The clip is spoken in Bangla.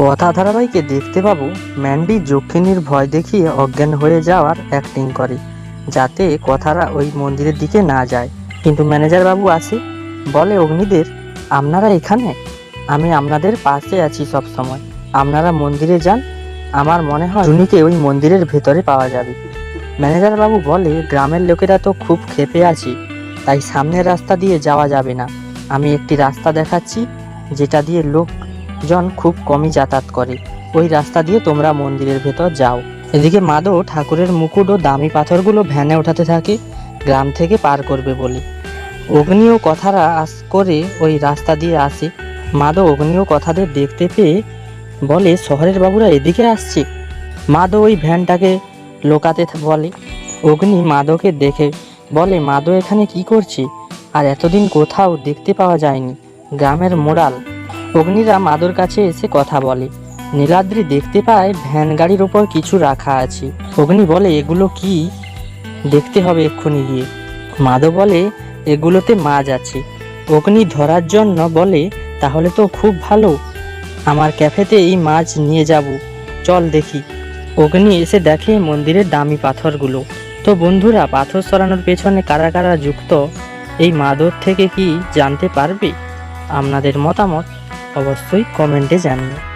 কথা ধারাবাহিকে দেখতে পাবো ম্যান্ডি যক্ষিণীর ভয় দেখিয়ে অজ্ঞান হয়ে যাওয়ার অ্যাক্টিং করে, যাতে কথারা ওই মন্দিরের দিকে না যায়। কিন্তু ম্যানেজার বাবু আসে বলে অগ্নিদের, আপনারা এখানে? আমি আপনাদের পাশে আছি সব সময় আপনারা মন্দিরে যান, আমার মনে হয় জুনিকে ওই মন্দিরের ভেতরে পাওয়া যাবে। ম্যানেজার বাবু বলে, গ্রামের লোকেরা তো খুব ক্ষেপে আছি, তাই সামনের রাস্তা দিয়ে যাওয়া যাবে না। আমি একটি রাস্তা দেখাচ্ছি, যেটা দিয়ে লোকজন খুব কমই যাতায়াত করে। ওই রাস্তা দিয়ে তোমরা মন্দিরের ভেতর যাও। এদিকে মাদো ঠাকুরের মুকুট ও দামি পাথরগুলো ভ্যানে ওঠাতে থাকে, গ্রাম থেকে পার করবে বলে। অগ্নি ও কথারা আস করে ওই রাস্তা দিয়ে আসে। মাদো অগ্নি ও কথাদের দেখতে পেয়ে বলে, শহরের বাবুরা এদিকে আসছে? মাদো ওই ভ্যানটাকে লোকাতে বলে। অগ্নি মাদোকে দেখে বলে মাদো এখানে কি করছে? আর এতদিন কোথাও দেখতে পাওয়া যায়নি। গ্রামের মোড়াল। অগ্নিরা মাদোর কাছে এসে কথা বলে। নীলাদ্রি দেখতে পায় ভ্যান গাড়ির ওপর কিছু রাখা আছে। অগ্নি বলে, এগুলো কি? দেখতে হবে এক্ষুনি গিয়ে। মাদো বলে, এগুলোতে মাছ আছে। অগ্নি ধরার জন্য বলে, তাহলে তো খুব ভালো। আমার ক্যাফেতে এই মাছ নিয়ে যাব। চল দেখি। অগ্নি এসে দেখে মন্দিরের দামি পাথরগুলো। তো বন্ধুরা, পাথর সরানোর পেছনে কারা কারা যুক্ত? এই মাদর থেকে কি জানতে পারবে? আপনাদের মতামত? অবশ্যই কমেন্টে জানিয়ে